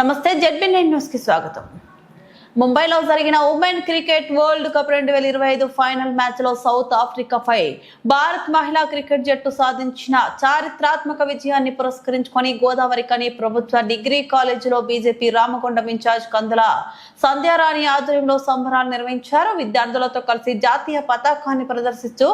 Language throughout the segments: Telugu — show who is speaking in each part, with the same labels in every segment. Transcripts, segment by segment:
Speaker 1: నమస్తే జెడ్బీ నైన్ న్యూస్కి స్వాగతం. ముంబైలో జరిగిన ఉమెన్ క్రికెట్ వరల్డ్ కప్ రెండు వేల ఇరవై ఐదు ఫైనల్ మ్యాచ్లో సౌత్ ఆఫ్రికాపై భారత్ మహిళా క్రికెట్ జట్టు సాధించిన చారిత్రాత్మక విజయాన్ని పురస్కరించుకొని గోదావరి కని ప్రభుత్వ డిగ్రీ కాలేజీలో BJP Ramakondam in charge Kandula Sandhyarani ఆధ్వర్యంలో సంబరాలు నిర్వహించారు. విద్యార్థులతో కలిసి జాతీయ పతాకాన్ని ప్రదర్శిస్తూ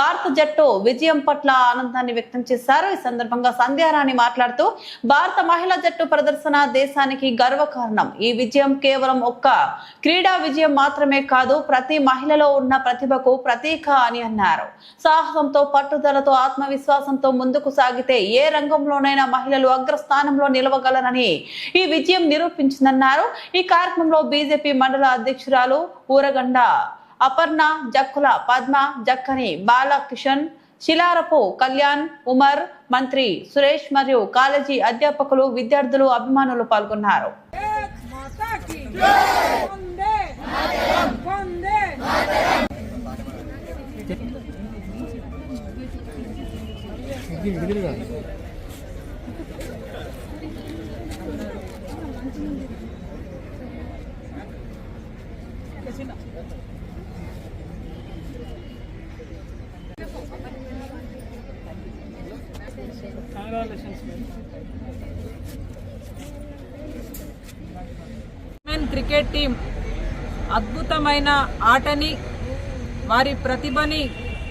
Speaker 1: భారత జట్టు విజయం పట్ల ఆనందాన్ని వ్యక్తం చేశారు. ఈ సందర్భంగా సంధ్యారాణి మాట్లాడుతూ భారత మహిళా జట్టు ప్రదర్శన దేశానికి గర్వకారణం. ఈ విజయం కేవలం ఒక్క క్రీడా విజయం మాత్రమే కాదు ప్రతి మహిళలో ఉన్న ప్రతిభకు ప్రతీక అని అన్నారు. సాహసంతో పట్టుదలతో ఆత్మవిశ్వాసంతో ముందుకు సాగితే ఏ రంగంలోనైనా మహిళలు అగ్రస్థానంలో నిలవగలనని ఈ విజయం నిరూపించిందన్నారు. ఈ కార్యక్రమంలో బీజేపీ మండల అధ్యక్షురాలు ఊరగండ అపర్ణ జక్కుల పద్మ జక్కని బాలకిషన్ శిలారపు కళ్యాణ్ ఉమర్ మంత్రి సురేష్ మరియు కాలేజీ అధ్యాపకులు విద్యార్థులు అభిమానులు పాల్గొన్నారు.
Speaker 2: వందే వందే Congratulations. క్రికెట్ టీం అద్భుతమైన ఆటని వారి ప్రతిభని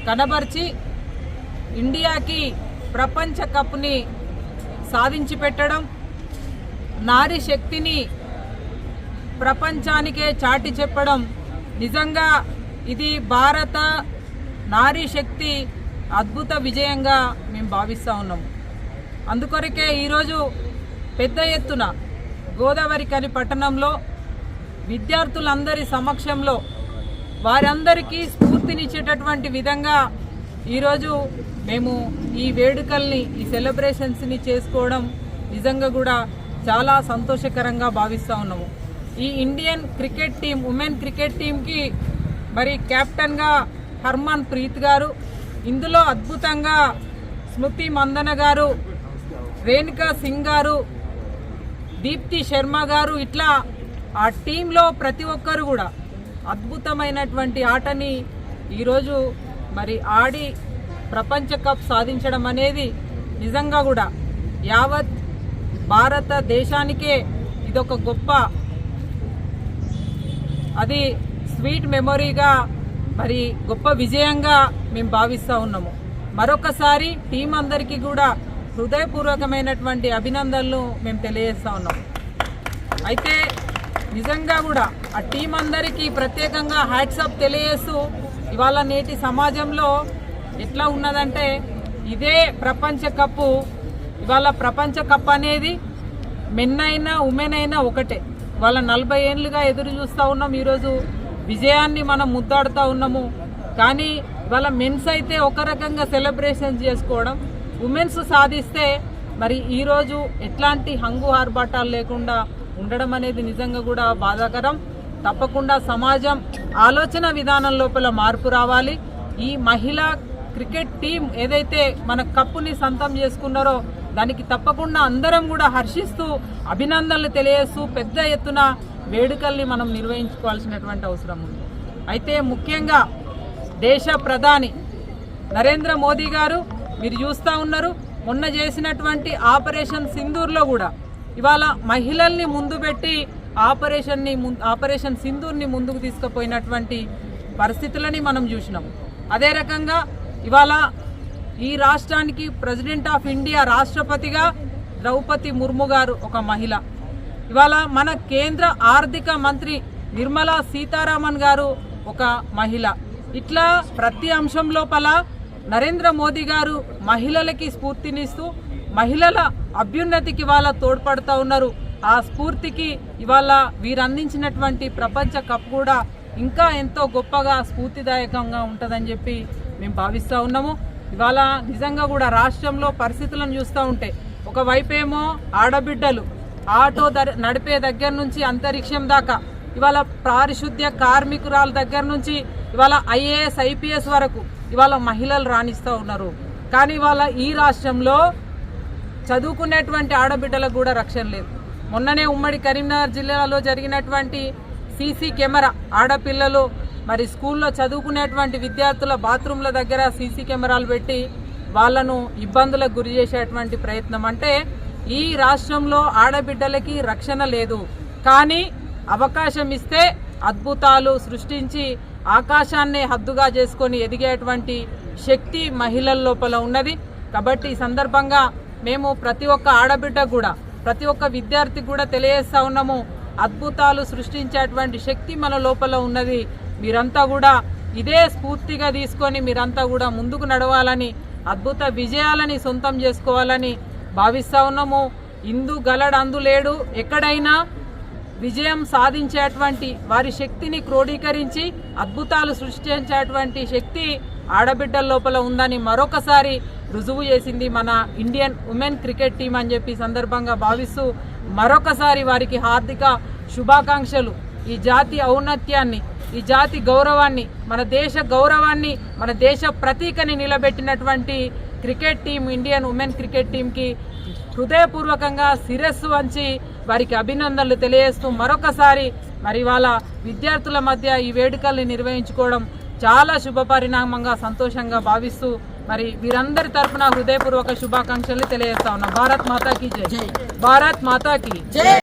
Speaker 2: కనబర్చి ఇండియాకి ప్రపంచ కప్ని సాధించి పెట్టడం నారి శక్తిని ప్రపంచానికే చాటి చెప్పడం. నిజంగా ఇది భారత నారీ శక్తి అద్భుత విజయంగా మేము భావిస్తూ ఉన్నాము అందుకొరకే ఈరోజు పెద్ద ఎత్తున గోదావరి కని పట్టణంలో విద్యార్థులందరి సమక్షంలో వారందరికీ స్ఫూర్తినిచ్చేటటువంటి విధంగా ఈరోజు మేము ఈ వేడుకల్ని ఈ సెలబ్రేషన్స్ని చేసుకోవడం నిజంగా కూడా చాలా సంతోషకరంగా భావిస్తూ ఉన్నాము. ఈ Indian cricket team women cricket టీంకి మరి కెప్టెన్గా హర్మన్ ప్రీత్ గారు ఇందులో అద్భుతంగా స్మృతి మందన గారు రేణుకా సింగ్ గారు దీప్తి శర్మ గారు ఇట్లా ఆ టీంలో ప్రతి ఒక్కరు కూడా అద్భుతమైనటువంటి ఆటని ఈరోజు మరి ఆడి ప్రపంచ కప్ సాధించడం అనేది నిజంగా కూడా యావత్ భారతదేశానికే ఇదొక గొప్ప అది స్వీట్ మెమొరీగా మరి గొప్ప విజయంగా మేము భావిస్తూ ఉన్నాము. మరొకసారి టీం అందరికీ కూడా హృదయపూర్వకమైనటువంటి అభినందనలు మేము తెలియజేస్తా ఉన్నాం అయితే నిజంగా కూడా ఆ టీం అందరికీ ప్రత్యేకంగా హ్యాట్సప్ తెలియజేస్తూ ఇవాళ నేటి సమాజంలో ఎట్లా ఉన్నదంటే ఇదే ప్రపంచ కప్పు. ఇవాళ ప్రపంచ కప్ అనేది మెన్ అయినా ఉమెన్ అయినా ఒకటే. వాళ్ళ నలభై ఏళ్ళుగా ఎదురు చూస్తూ ఉన్నాం ఈరోజు. విజయాన్ని మనం ముద్దాడుతూ ఉన్నాము. కానీ ఇవాళ మెన్స్ అయితే ఒక రకంగా సెలబ్రేషన్ చేసుకోవడం ఉమెన్స్ సాధిస్తే మరి ఈరోజు ఎట్లాంటి హంగు ఆర్భాటాలు లేకుండా ఉండడం అనేది నిజంగా కూడా బాధాకరం. తప్పకుండా సమాజం ఆలోచన విధానం లోపల మార్పు రావాలి. ఈ మహిళా క్రికెట్ టీం ఏదైతే మన కప్పుని సొంతం చేసుకున్నారో దానికి తప్పకుండా అందరం కూడా హర్షిస్తూ అభినందనలు తెలియజేస్తూ పెద్ద ఎత్తున వేడుకల్ని మనం నిర్వహించుకోవాల్సినటువంటి అవసరం ఉంది. అయితే ముఖ్యంగా దేశ ప్రధాని నరేంద్ర మోదీ గారు మీరు చూస్తూ ఉన్నారు మొన్న చేసినటువంటి ఆపరేషన్ సింధూర్లో కూడా ఇవాళ మహిళల్ని ముందు పెట్టి ఆపరేషన్ని ఆపరేషన్ సింధూర్ని ముందుకు తీసుకుపోయినటువంటి పరిస్థితులని మనం చూసినాం. అదే రకంగా ఇవాళ ఈ రాష్ట్రానికి ప్రెసిడెంట్ ఆఫ్ ఇండియా రాష్ట్రపతిగా ద్రౌపది ముర్ము గారు ఒక మహిళ. ఇవాళ మన కేంద్ర ఆర్థిక మంత్రి నిర్మలా సీతారామన్ గారు ఒక మహిళ. ఇట్లా ప్రతి అంశం లోపల నరేంద్ర మోదీ గారు మహిళలకి స్ఫూర్తినిస్తూ మహిళల అభ్యున్నతికి ఇవాళ తోడ్పడుతూ ఉన్నారు. ఆ స్ఫూర్తికి ఇవాళ వీరందించినటువంటి ప్రపంచ కప్ కూడా ఇంకా ఎంతో గొప్పగా స్ఫూర్తిదాయకంగా ఉంటుందని చెప్పి మేము భావిస్తూ ఉన్నాము. ఇవాళ నిజంగా కూడా రాష్ట్రంలో పరిస్థితులను చూస్తూ ఉంటే ఒకవైపేమో ఆడబిడ్డలు ఆటో నడిపే దగ్గర నుంచి అంతరిక్షం దాకా ఇవాళ పారిశుద్ధ్య కార్మికురాల దగ్గర నుంచి ఇవాళ ఐఏఎస్ ఐపీఎస్ వరకు ఇవాళ మహిళలు రాణిస్తూ ఉన్నారు. కానీ ఇవాళ ఈ రాష్ట్రంలో చదువుకునేటువంటి ఆడబిడ్డలకు కూడా రక్షణ లేదు. మొన్ననే ఉమ్మడి కరీంనగర్ జిల్లాలో జరిగినటువంటి సీసీ కెమెరా ఆడపిల్లలు మరి స్కూల్లో చదువుకునేటువంటి విద్యార్థుల బాత్రూంల దగ్గర సీసీ కెమెరాలు పెట్టి వాళ్ళను ఇబ్బందులకు గురి చేసేటువంటి ప్రయత్నం. అంటే ఈ రాష్ట్రంలో ఆడబిడ్డలకి రక్షణ లేదు. కానీ అవకాశం ఇస్తే అద్భుతాలు సృష్టించి ఆకాశాన్నే హద్దుగా చేసుకొని ఎదిగేటువంటి శక్తి మహిళల లోపల ఉన్నది. కాబట్టి ఈ సందర్భంగా మేము ప్రతి ఒక్క ఆడబిడ్డ కూడా ప్రతి ఒక్క విద్యార్థి కూడా తెలియజేస్తా ఉన్నాము. అద్భుతాలు సృష్టించేటువంటి శక్తి మన లోపల ఉన్నది. మీరంతా కూడా ఇదే స్ఫూర్తిగా తీసుకొని మీరంతా కూడా ముందుకు నడవాలని అద్భుత విజయాలని సొంతం చేసుకోవాలని భావిస్తా ఉన్నాము. ఇందు గలడు అందు లేడు. ఎక్కడైనా విజయం సాధించేటువంటి వారి శక్తిని క్రోడీకరించి అద్భుతాలు సృష్టించేటువంటి శక్తి ఆడబిడ్డల లోపల ఉందని మరొకసారి రుజువు చేసింది మన ఇండియన్ ఉమెన్ క్రికెట్ టీం అని చెప్పి సందర్భంగా భావిస్తూ మరొకసారి వారికి హార్దిక శుభాకాంక్షలు. ఈ జాతి ఔన్నత్యాన్ని ఈ జాతి గౌరవాన్ని మన దేశ గౌరవాన్ని మన దేశ ప్రతీకని నిలబెట్టినటువంటి cricket team Indian women cricket టీంకి హృదయపూర్వకంగా శిరస్సు వంచి వారికి అభినందనలు తెలియజేస్తూ మరొకసారి మరి వాళ్ళ విద్యార్థుల మధ్య ఈ వేడుకల్ని నిర్వహించుకోవడం చాలా శుభ పరిణామంగా సంతోషంగా భావిస్తూ మరి వీరందరి తరపున హృదయపూర్వక శుభాకాంక్షలు తెలియజేస్తా ఉన్నాం. భారత్ మాతాకి జై. భారత్ మాతాకి.